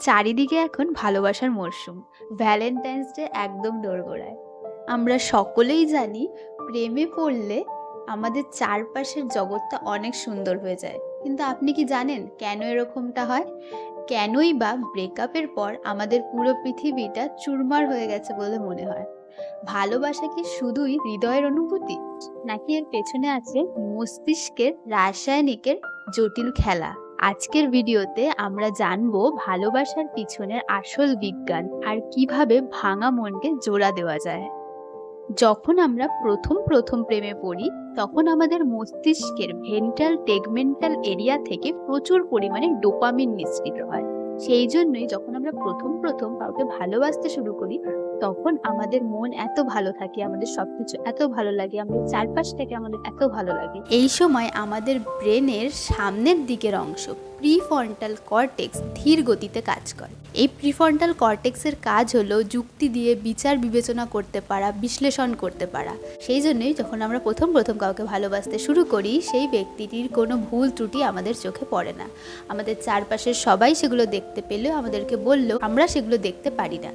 চারিদিকে এখন ভালোবাসার মরশুম। ভ্যালেন্টাইন্স ডে একদম দোরগোড়ায়। আমরা সকলেই জানি প্রেমে পড়লে আমাদের চারপাশের জগৎটা অনেক সুন্দর হয়ে যায়। কিন্তু আপনি কি জানেন কেন এরকমটা হয়? কেনই বা ব্রেকআপের পর আমাদের পুরো পৃথিবীটা চুরমার হয়ে গেছে বলে মনে হয়? ভালোবাসা কি শুধুই হৃদয়ের অনুভূতি? নাকি এর পেছনে আছে মস্তিষ্কের রাসায়নিকের জটিল খেলা? আজকের ভিডিওতে আমরা জানব ভালোবাসার পিছনের আসল বিজ্ঞান আর কীভাবে ভাঙা মনকে জোড়া দেওয়া যায়। যখন আমরা প্রথম প্রথম প্রেমে পড়ি, তখন আমাদের মস্তিষ্কের ভেন্টাল টেগমেন্টাল এরিয়া থেকে প্রচুর পরিমাণে ডোপামিন নিঃসৃত হয়। সেই জন্যই যখন আমরা প্রথম প্রথম কাউকে ভালোবাসতে শুরু করি তখন আমাদের মন এত ভালো থাকে, আমাদের সবকিছু এত ভালো লাগে, আমাদের চারপাশটাকে আমাদের এত ভালো লাগে। এই সময় আমাদের ব্রেনের সামনের দিকের অংশ, প্রিফ্রন্টাল কর্টেক্স ধীর গতিতে কাজ করে। এই প্রিফ্রন্টাল কর্টেক্সের কাজ হলো যুক্তি দিয়ে বিচার বিবেচনা করতে পারা, বিশ্লেষণ করতে পারা। সেই জন্যই যখন আমরা প্রথম প্রথম কাউকে ভালোবাসতে শুরু করি, সেই ব্যক্তিটির কোনো ভুল ত্রুটি আমাদের চোখে পড়ে না। আমাদের চারপাশের সবাই সেগুলো দেখতে পেলেও আমাদেরকে বললেও আমরা সেগুলো দেখতে পারি না।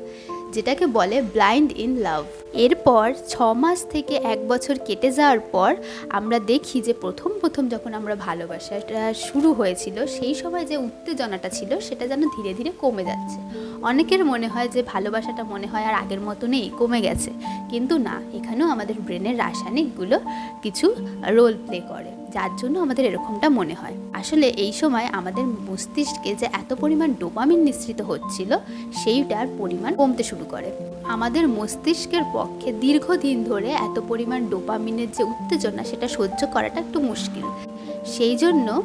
যেটাকে বলে ব্লাইন্ড ইন লাভ। এরপর ছ মাস থেকে এক বছর কেটে যাওয়ার পর আমরা দেখি যে প্রথম প্রথম যখন আমরা ভালোবাসাটা শুরু হয়েছিল, সেই সময় যে উত্তেজনাটা ছিল, সেটা যেন ধীরে ধীরে কমে যাচ্ছে। অনেকের মনে হয় যে ভালোবাসাটা মনে হয় আর আগের মতো নেই, কমে গেছে। কিন্তু না, এখানেও আমাদের ব্রেনের রাসায়নিকগুলো কিছু রোল প্লে করে। যার জন্য আমাদের এরকমটা মনে হয়। আসলে এই সময় আমাদের মস্তিষ্কে যে এত পরিমাণ ডোপামিন নিঃসৃত হচ্ছিল, সেইটার পরিমাণ কমতে শুরু করে। আমাদের মস্তিষ্কের পক্ষে দীর্ঘদিন ধরে এত পরিমাণ ডোপামিনের যে উত্তেজনা, সেটা সহ্য করাটা একটু মুশকিল। সেই জন্য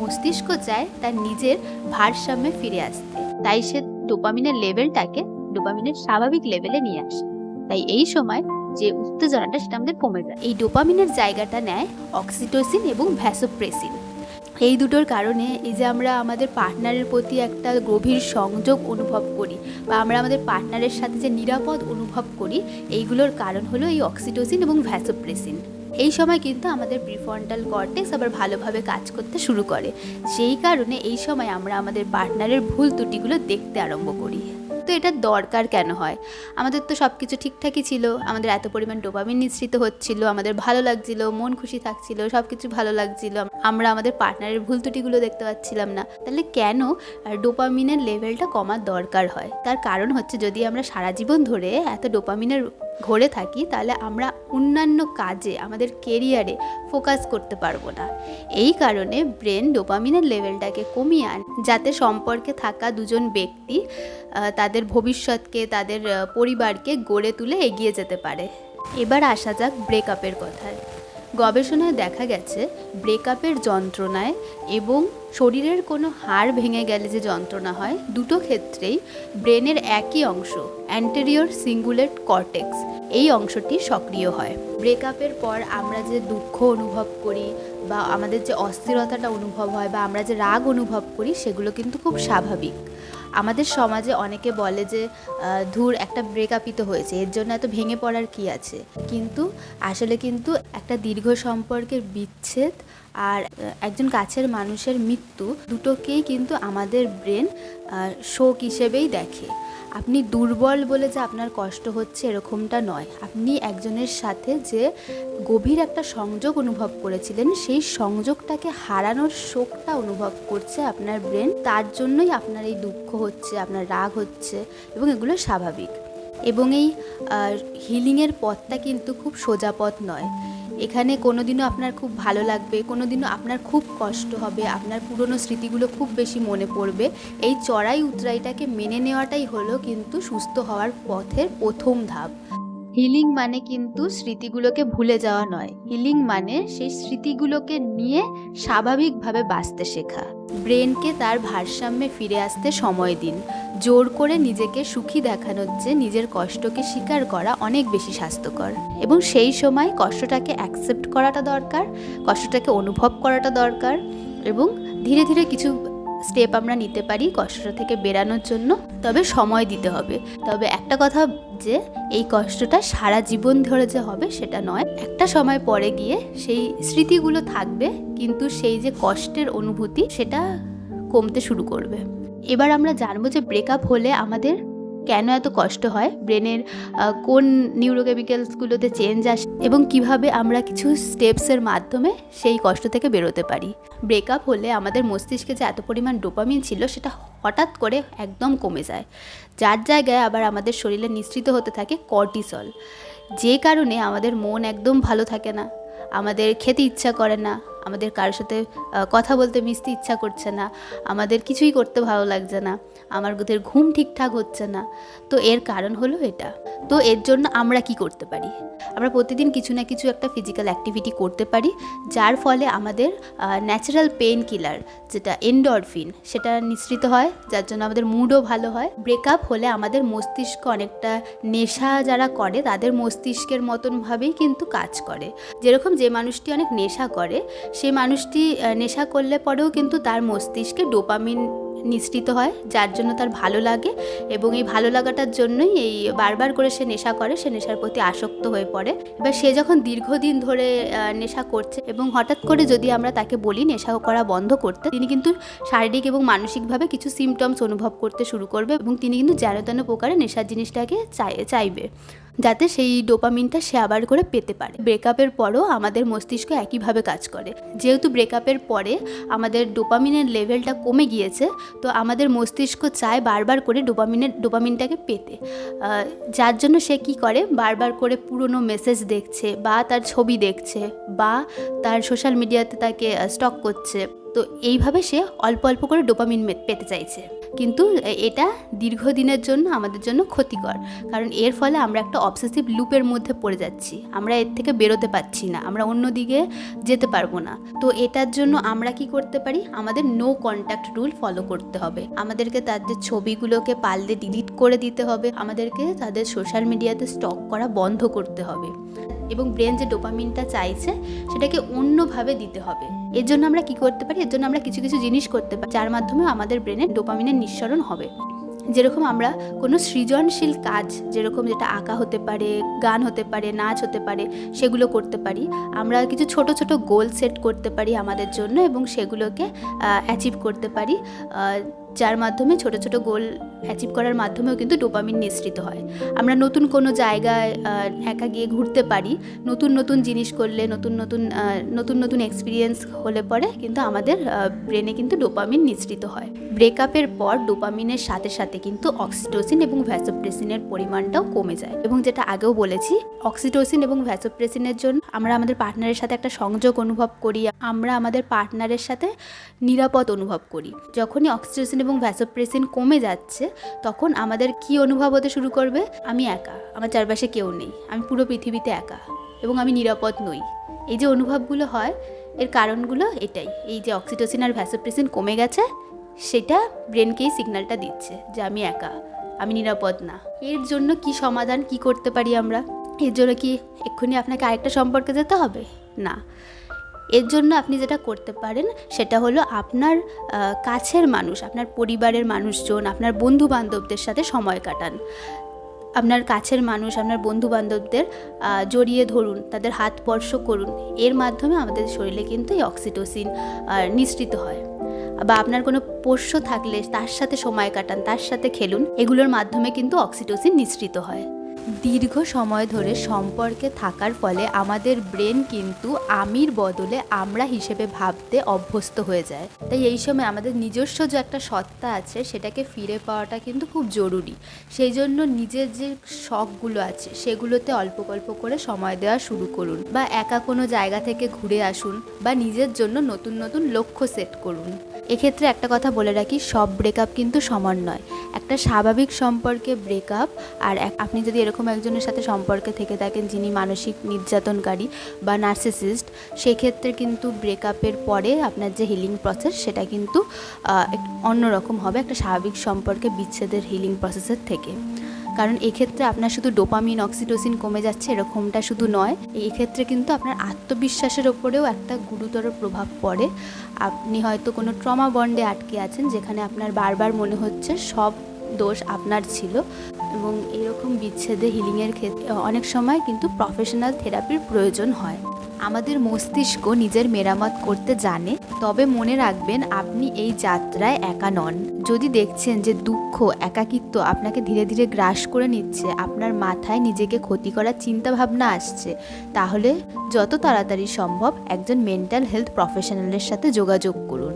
মস্তিষ্ক চায় তার নিজের ভারসাম্যে ফিরে আসতে। তাই সে ডোপামিনের লেভেলটাকে ডোপামিনের স্বাভাবিক লেভেলে নিয়ে আসে। তাই এই সময় যে উত্তেজনাটা সেটা আমাদের কমে যায়। এই ডোপামিনের জায়গাটা নেয় অক্সিটোসিন এবং ভ্যাসোপ্রেসিন। এই দুটোর কারণে এই যে আমরা আমাদের পার্টনারের প্রতি একটা গভীর সংযোগ অনুভব করি বা আমরা আমাদের পার্টনারের সাথে যে নিরাপদ অনুভব করি, এইগুলোর কারণ হলো এই অক্সিটোসিন এবং ভ্যাসোপ্রেসিন। এই সময় কিন্তু আমাদের প্রিফ্রন্টাল কর্টেক্স আবার ভালোভাবে কাজ করতে শুরু করে। সেই কারণে এই সময় আমরা আমাদের পার্টনারের ভুল ত্রুটিগুলো দেখতে আরম্ভ করি। তো এটা দরকার কেন হয়? আমাদের তো সব কিছু ঠিকঠাকই ছিল, আমাদের এত পরিমাণ ডোপামিন নিঃসৃত হচ্ছিল, আমাদের ভালো লাগছিল, মন খুশি থাকছিল সব কিছু ভালো লাগছিল। আমরা আমাদের পার্টনারের ভুল ত্রুটিগুলো দেখতে পাচ্ছিলাম না। তাহলে কেন ডোপামিনের লেভেলটা কমার দরকার হয়? তার কারণ হচ্ছে যদি আমরা সারা জীবন ধরে এত ডোপামিনের ঘরে থাকি, তাহলে আমরা অন্যান্য কাজে, আমাদের কেরিয়ারে ফোকাস করতে পারব না। এই কারণে ব্রেন ডোপামিনের লেভেলটাকে কমিয়ে আন, যাতে সম্পর্কে থাকা দুজন ব্যক্তি তাদের ভবিষ্যৎকে, তাদের পরিবারকে গড়ে তুলে এগিয়ে যেতে পারে। এবার আসা যাক ব্রেকআপের কথায়। গবেষণায় দেখা গেছে, ব্রেকআপের যন্ত্রণায় এবং শরীরের কোনো হাড় ভেঙে গেলে যে যন্ত্রণা হয়, দুটো ক্ষেত্রেই ব্রেনের একই অংশ অ্যান্টেরিয়র সিঙ্গুলেট কর্টেক্স এই অংশটি সক্রিয় হয়। ব্রেকআপের পর আমরা যে দুঃখ অনুভব করি বা আমাদের যে অস্থিরতাটা অনুভব হয় বা আমরা যে রাগ অনুভব করি, সেগুলো কিন্তু খুব স্বাভাবিক। আমাদের সমাজে অনেকে বলে যে ধুর, একটা ব্রেকআপই তো হয়েছে, এর জন্য এত ভেঙে পড়ার কি আছে? কিন্তু আসলে কিন্তু একটা দীর্ঘ সম্পর্কের বিচ্ছেদ আর একজন কাছের মানুষের মৃত্যু দুটোকেই কিন্তু আমাদের ব্রেন শোক হিসেবেই দেখে। আপনি দুর্বল বলে যে আপনার কষ্ট হচ্ছে এরকমটা নয়। আপনি একজনের সাথে যে গভীর একটা সংযোগ অনুভব করেছিলেন, সেই সংযোগটাকে হারানোর শোকটা অনুভব করছে আপনার ব্রেন। তার জন্যই আপনার এই দুঃখ হচ্ছে, আপনার রাগ হচ্ছে এবং এগুলো স্বাভাবিক। এবং এই হিলিংয়ের পথটা কিন্তু খুব সোজা পথ নয়। এখানে কোনো দিনও আপনার খুব ভালো লাগবে কোনো দিনও আপনার খুব কষ্ট হবে, আপনার পুরনো স্মৃতিগুলো খুব বেশি মনে পড়বে। এই চড়াই উতরাইটাকে মেনে নেওয়াটাই হলো কিন্তু সুস্থ হওয়ার পথের প্রথম ধাপ। হিলিং মানে কিন্তু স্মৃতিগুলোকে ভুলে যাওয়া নয়। হিলিং মানে সেই স্মৃতিগুলোকে নিয়ে স্বাভাবিকভাবে বাঁচতে শেখা। ব্রেনকে তার ভারসাম্যে ফিরে আসতে সময় দিন। জোর করে নিজেকে সুখী দেখানোর চেয়ে নিজের কষ্টকে স্বীকার করা অনেক বেশি স্বাস্থ্যকর। এবং সেই সময় কষ্টটাকে অ্যাকসেপ্ট করাটা দরকার, কষ্টটাকে অনুভব করাটা দরকার এবং ধীরে ধীরে কিছু স্টেপ আমরা নিতে পারি কষ্টটা থেকে বেরানোর জন্য। তবে সময় দিতে হবে। তবে একটা কথা যে, এই কষ্টটা সারা জীবন ধরে যে হবে সেটা নয়। একটা সময় পরে গিয়ে সেই স্মৃতিগুলো থাকবে, কিন্তু সেই যে কষ্টের অনুভূতি সেটা কমতে শুরু করবে। এবার আমরা জানব যে ব্রেকআপ হলে আমাদের কেন এত কষ্ট হয়? ব্রেনের কোন নিউরোকেমিক্যালসগুলোতে চেঞ্জ আসে, এবং কীভাবে আমরা কিছু স্টেপসের মাধ্যমে সেই কষ্ট থেকে বেরোতে পারি? ব্রেকআপ হলে আমাদের মস্তিষ্কে যে এত পরিমাণ ডোপামিন ছিল, সেটা হঠাৎ করে একদম কমে যায়। যার জায়গায় আবার আমাদের শরীরে নিঃসৃত হতে থাকে কর্টিসল। যে কারণে আমাদের মন একদম ভালো থাকে না। আমাদের খেতে ইচ্ছা করে না। আমাদের কারোর সাথে কথা বলতে মিশতে ইচ্ছা করছে না। আমাদের কিছুই করতে ভালো লাগছে না। আমার ওদের ঘুম ঠিকঠাক হচ্ছে না। তো এর কারণ হলো এটা। তো এর জন্য আমরা কি করতে পারি? আমরা প্রতিদিন কিছু না কিছু একটা ফিজিক্যাল অ্যাক্টিভিটি করতে পারি, যার ফলে আমাদের ন্যাচারাল পেইন কিলার যেটা এন্ডরফিন সেটা নিঃসৃত হয়, যার জন্য আমাদের মুডও ভালো হয়। ব্রেকআপ হলে আমাদের মস্তিষ্ক অনেকটা নেশা যারা করে, তাদের মস্তিষ্কের মতনভাবেই কিন্তু কাজ করে। যেরকম যে মানুষটি অনেক নেশা করে সেই মানুষটি নেশা করলে পরেও কিন্তু তার মস্তিষ্কে ডোপামিন নিঃসৃত হয়, যার জন্য তার ভালো লাগে এবং এই ভালো লাগাটার জন্যই এই বারবার করে সে নেশা করে, সে নেশার প্রতি আসক্ত হয়ে পড়ে। এবার সে যখন দীর্ঘদিন ধরে নেশা করছে এবং হঠাৎ করে যদি আমরা তাকে বলি নেশা করা বন্ধ করতে, তিনি কিন্তু শারীরিক এবং মানসিকভাবে কিছু সিমটমস অনুভব করতে শুরু করবে এবং তিনি কিন্তু যেন তেন প্রকারে নেশার জিনিসটাকে চাই, চাইবে। যাতে সেই ডোপামিনটা সে আবার করে পেতে পারে। ব্রেকআপের পরও আমাদের মস্তিষ্ক একইভাবে কাজ করে। যেহেতু ব্রেকআপের পরে আমাদের ডোপামিনের লেভেলটা কমে গিয়েছে, তো আমাদের মস্তিষ্ক চায় বারবার করে ডোপামিনের, ডোপামিনটাকে পেতে। যার জন্য সে কি করে? বারবার করে পুরনো মেসেজ দেখছে বা তার ছবি দেখছে বা তার সোশ্যাল মিডিয়াতে তাকে স্টক করছে। তো এইভাবে সে অল্প অল্প করে ডোপামিন পেতে চাইছে। কিন্তু এটা দীর্ঘদিনের জন্য আমাদের জন্য ক্ষতিকর। কারণ এর ফলে আমরা একটা অবসেসিভ লুপের মধ্যে পড়ে যাচ্ছি। আমরা এর থেকে বেরোতে পারছি না। আমরা অন্যদিকে যেতে পারব না। তো এটার জন্য আমরা কি করতে পারি? আমাদের নো কন্ট্যাক্ট রুল ফলো করতে হবে। আমাদেরকে তাদের ছবিগুলোকে পারলে ডিলিট করে দিতে হবে। আমাদেরকে তাদের সোশ্যাল মিডিয়াতে স্টক করা বন্ধ করতে হবে। এবং ব্রেন যে ডোপামিনটা চাইছে, সেটাকে অন্যভাবে দিতে হবে। এর জন্য আমরা কি করতে পারি? এর জন্য আমরা কিছু কিছু জিনিস করতে পারি, যার মাধ্যমে আমাদের ব্রেনে ডোপামিনের নিঃসরণ হবে। যেরকম আমরা কোনো সৃজনশীল কাজ, যেরকম যেটা আঁকা হতে পারে, গান হতে পারে, নাচ হতে পারে, সেগুলো করতে পারি। আমরা কিছু ছোট ছোট গোল সেট করতে পারি আমাদের জন্য এবং সেগুলোকে অ্যাচিভ করতে পারি। যার মাধ্যমে ছোট ছোট গোল অ্যাচিভ করার মাধ্যমেও কিন্তু ডোপামিন নিঃসৃত হয়। আমরা নতুন কোনো জায়গায় একা গিয়ে ঘুরতে পারি, নতুন নতুন জিনিস করলে, নতুন নতুন নতুন নতুন এক্সপিরিয়েন্স হলে পরে কিন্তু আমাদের ব্রেনে কিন্তু ডোপামিন নিঃসৃত হয়। ব্রেকআপের পর ডোপামিনের সাথে সাথে কিন্তু অক্সিটোসিন এবং ভ্যাসোপ্রেসিনের পরিমাণটাও কমে যায়। এবং যেটা আগেও বলেছি অক্সিটোসিন এবং ভ্যাসোপ্রেসিনের জন্য আমরা আমাদের পার্টনারের সাথে একটা সংযোগ অনুভব করি, আমরা আমাদের পার্টনারের সাথে নিরাপদ অনুভব করি। যখনই অক্সিটোসিন এবং ভ্যাসোপ্রেসিন কমে যাচ্ছে, তখন আমাদের কি অনুভব হতে শুরু করবে? আমি একা, আমার চারপাশে কেউ নেই, আমি পুরো পৃথিবীতে একা এবং আমি নিরাপদ নই। এই যে অনুভবগুলো হয়, এর কারণগুলো এটাই, এই যে অক্সিটোসিন আর ভ্যাসোপ্রেসিন কমে গেছে, সেটা ব্রেনকেই সিগন্যালটা দিচ্ছে যে আমি একা, আমি নিরাপদ না। এর জন্য কি সমাধান, কি করতে পারি আমরা? এর জন্য কি এক্ষুনি আপনাকে আরেকটা সম্পর্কে যেতে হবে? না। এর জন্য আপনি যেটা করতে পারেন, সেটা হলো আপনার কাছের মানুষ, আপনার পরিবারের মানুষজন, আপনার বন্ধু বান্ধবদের সাথে সময় কাটান। আপনার কাছের মানুষ, আপনার বন্ধু বান্ধবদের জড়িয়ে ধরুন, তাদের হাত স্পর্শ করুন। এর মাধ্যমে আমাদের শরীরে কিন্তু এই অক্সিটোসিন নিঃসৃত হয়। বা আপনার কোনো পোষ্য থাকলে তার সাথে সময় কাটান, তার সাথে খেলুন, এগুলোর মাধ্যমে কিন্তু অক্সিটোসিন নিঃসৃত হয়। দীর্ঘ সময় ধরে সম্পর্কে থাকার ফলে আমাদের ব্রেন কিন্তু আমির বদলে আমরা হিসেবে ভাবতে অভ্যস্ত হয়ে যায়। তাই এই সময় আমাদের নিজস্ব যে একটা সত্তা আছে, সেটাকে ফিরে পাওয়াটা কিন্তু খুব জরুরি। সেই জন্য নিজের যে শখগুলো আছে, সেগুলোতে অল্প অল্প করে সময় দেওয়া শুরু করুন বা একা কোনো জায়গা থেকে ঘুরে আসুন বা নিজের জন্য নতুন নতুন লক্ষ্য সেট করুন। এক্ষেত্রে একটা কথা বলে রাখি, সব ব্রেকআপ কিন্তু সমান নয়। একটা স্বাভাবিক সম্পর্কে ব্রেকআপ আর আপনি যদি এরকম একজনের সাথে সম্পর্কে থেকে থাকেন যিনি মানসিক নির্যাতনকারী বা নার্সিসিস্ট সেক্ষেত্রে কিন্তু ব্রেকআপের পরে আপনার যে হিলিং প্রসেস সেটা কিন্তু অন্যরকম হবে একটা স্বাভাবিক সম্পর্কে বিচ্ছেদের হিলিং প্রসেসের থেকে। কারণ এক্ষেত্রে আপনার শুধু ডোপামিন অক্সিটোসিন কমে যাচ্ছে, এরকমটা শুধু নয়। এই ক্ষেত্রে কিন্তু আপনার আত্মবিশ্বাসের ওপরেও একটা গুরুতর প্রভাব পড়ে। আপনি হয়তো কোনো ট্রমা বন্ডে আটকে আছেন, যেখানে আপনার বারবার মনে হচ্ছে সব দোষ আপনার ছিল। এবং এরকম বিচ্ছেদে হিলিংয়ের ক্ষেত্রে অনেক সময় কিন্তু প্রফেশনাল থেরাপির প্রয়োজন হয়। আমাদের মস্তিষ্ক নিজের মেরামত করতে জানে, তবে মনে রাখবেন আপনি এই যাত্রায় একা নন। যদি দেখছেন যে দুঃখ, একাকিত্ব আপনাকে ধীরে ধীরে গ্রাস করে নিচ্ছে, আপনার মাথায় নিজেকে ক্ষতি করার চিন্তা ভাবনা আসছে, তাহলে যত তাড়াতাড়ি সম্ভব একজন মেন্টাল হেলথ প্রফেশনালের সাথে যোগাযোগ করুন।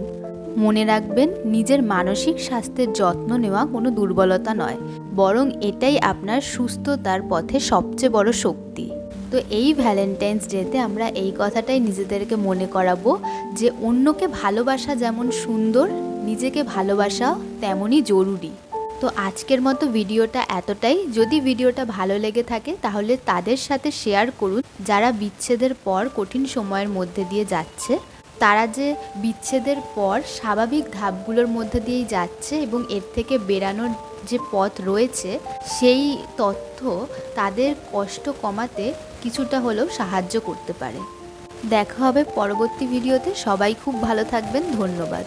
মনে রাখবেন, নিজের মানসিক স্বাস্থ্যের যত্ন নেওয়া কোনো দুর্বলতা নয়, বরং এটাই আপনার সুস্থতার পথে সবচেয়ে বড় শক্তি। তো এই ভ্যালেন্টাইন্স ডেতে আমরা এই কথাটাই নিজেদেরকে মনে করাবো যে অন্যকে ভালোবাসা যেমন সুন্দর, নিজেকে ভালোবাসা তেমনই জরুরি। তো আজকের মতো ভিডিওটা এতটাই। যদি ভিডিওটা ভালো লেগে থাকে তাহলে তাদের সাথে শেয়ার করুন। যারা বিচ্ছেদের পর কঠিন সময়ের মধ্যে দিয়ে যাচ্ছে তারা যে বিচ্ছেদের পর স্বাভাবিক ধাপগুলোর মধ্যে দিয়েই যাচ্ছে এবং এর থেকে বেরানোর যে পথ রয়েছে, সেই তথ্য তাদের কষ্ট কমাতে কিছুটা হলেও সাহায্য করতে পারে। দেখা হবে পরবর্তী ভিডিওতে। সবাই খুব ভালো থাকবেন। ধন্যবাদ।